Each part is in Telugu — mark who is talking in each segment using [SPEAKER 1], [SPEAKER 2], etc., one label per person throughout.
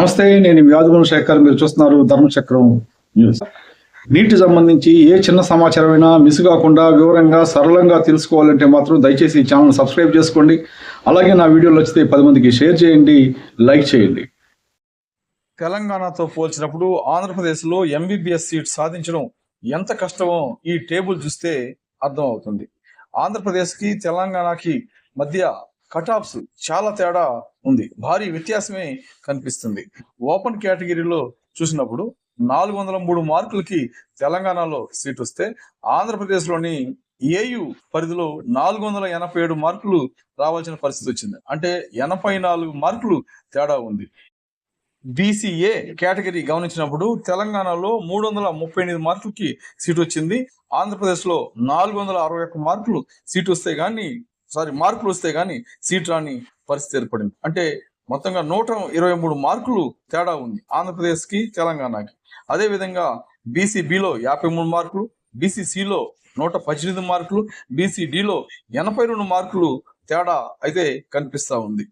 [SPEAKER 1] నమస్తే నేను వ్యాధుగుణ శేఖర్ మీరు చూస్తున్నారు ధర్మచక్రం న్యూస్. నీటి సంబంధించి ఏ చిన్న సమాచారమైనా మిస్ కాకుండా వివరంగా సరళంగా తెలుసుకోవాలంటే మాత్రం దయచేసి ఈ ఛానల్ సబ్స్క్రైబ్ చేసుకోండి. అలాగే నా వీడియోలు వచ్చితే పది మందికి షేర్ చేయండి లైక్ చేయండి. తెలంగాణతో పోల్చినప్పుడు ఆంధ్రప్రదేశ్లో ఎంబీబీఎస్ సీట్ సాధించడం ఎంత కష్టమో ఈ టేబుల్ చూస్తే అర్థం అవుతుంది ఆంధ్రప్రదేశ్కి తెలంగాణకి మధ్య కటాప్స్ చాలా తేడా ఉంది. భారీ వ్యత్యాసమే కనిపిస్తుంది. ఓపెన్ కేటగిరీలో చూసినప్పుడు నాలుగు వందల మూడు మార్కులకి తెలంగాణలో సీట్ వస్తే ఆంధ్రప్రదేశ్లోని ఏయు పరిధిలో నాలుగు వందల ఎనభై ఏడు మార్కులు రావాల్సిన పరిస్థితి వచ్చింది. అంటే ఎనభై నాలుగు మార్కులు తేడా ఉంది. బీసీఏ కేటగిరీ గమనించినప్పుడు తెలంగాణలో మూడు వందల ముప్పై ఎనిమిది మార్కులకి సీటు వచ్చింది. ఆంధ్రప్రదేశ్లో నాలుగు వందల అరవై ఒక్క మార్కులు సీటు వస్తే కానీ సారీ మార్కులు వస్తే గానీ సీట్ రాని పరిస్థితి ఏర్పడింది. అంటే మొత్తంగా నూట ఇరవై మూడు మార్కులు తేడా ఉంది ఆంధ్రప్రదేశ్కి తెలంగాణకి. అదే విధంగా బీసీబీలో యాభై మూడు మార్కులు బీసీసీలో నూట పద్దెనిమిది మార్కులు బీసీడీలో ఎనభై రెండు మార్కులు తేడా అయితే కనిపిస్తా ఉంది.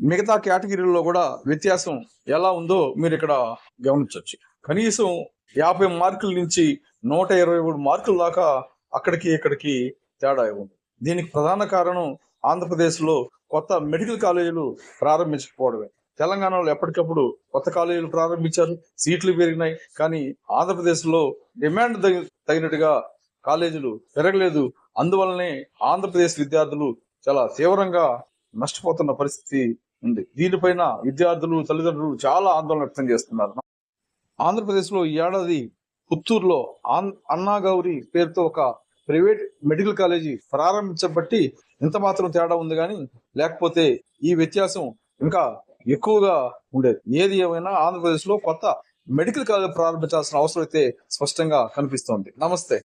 [SPEAKER 1] మిగతా కేటగిరీల్లో కూడా వ్యత్యాసం ఎలా ఉందో మీరు ఇక్కడ గమనించవచ్చు కనీసం యాభై మార్కుల నుంచి నూట ఇరవై మూడు మార్కుల దాకా అక్కడికి ఇక్కడికి తేడా ఉంది దీనికి ప్రధాన కారణం ఆంధ్రప్రదేశ్లో కొత్త మెడికల్ కాలేజీలు ప్రారంభించకపోవడమే. తెలంగాణలో ఎప్పటికప్పుడు కొత్త కాలేజీలు ప్రారంభించారు. సీట్లు పెరిగినాయి. కానీ ఆంధ్రప్రదేశ్లో డిమాండ్ తగినట్టుగా కాలేజీలు పెరగలేదు. అందువల్లనే ఆంధ్రప్రదేశ్ విద్యార్థులు చాలా తీవ్రంగా నష్టపోతున్న పరిస్థితి ఉంది. దీనిపైన విద్యార్థులు తల్లిదండ్రులు చాలా ఆందోళన వ్యక్తం చేస్తున్నారు. ఆంధ్రప్రదేశ్లో ఈ ఏడాది పుత్తూరులో అన్నాగౌరి అన్నా గౌరి పేరుతో ఒక ప్రైవేట్ మెడికల్ కాలేజీ ప్రారంభించబట్టి ఇంత మాత్రం తేడా ఉంది కానీ లేకపోతే ఈ వ్యత్యాసం ఇంకా ఎక్కువగా ఉండేది. ఏది ఏమైనా ఆంధ్రప్రదేశ్లో కొత్త మెడికల్ కాలేజ్ ప్రారంభించాల్సిన అవసరం అయితే స్పష్టంగా కనిపిస్తోంది. నమస్తే.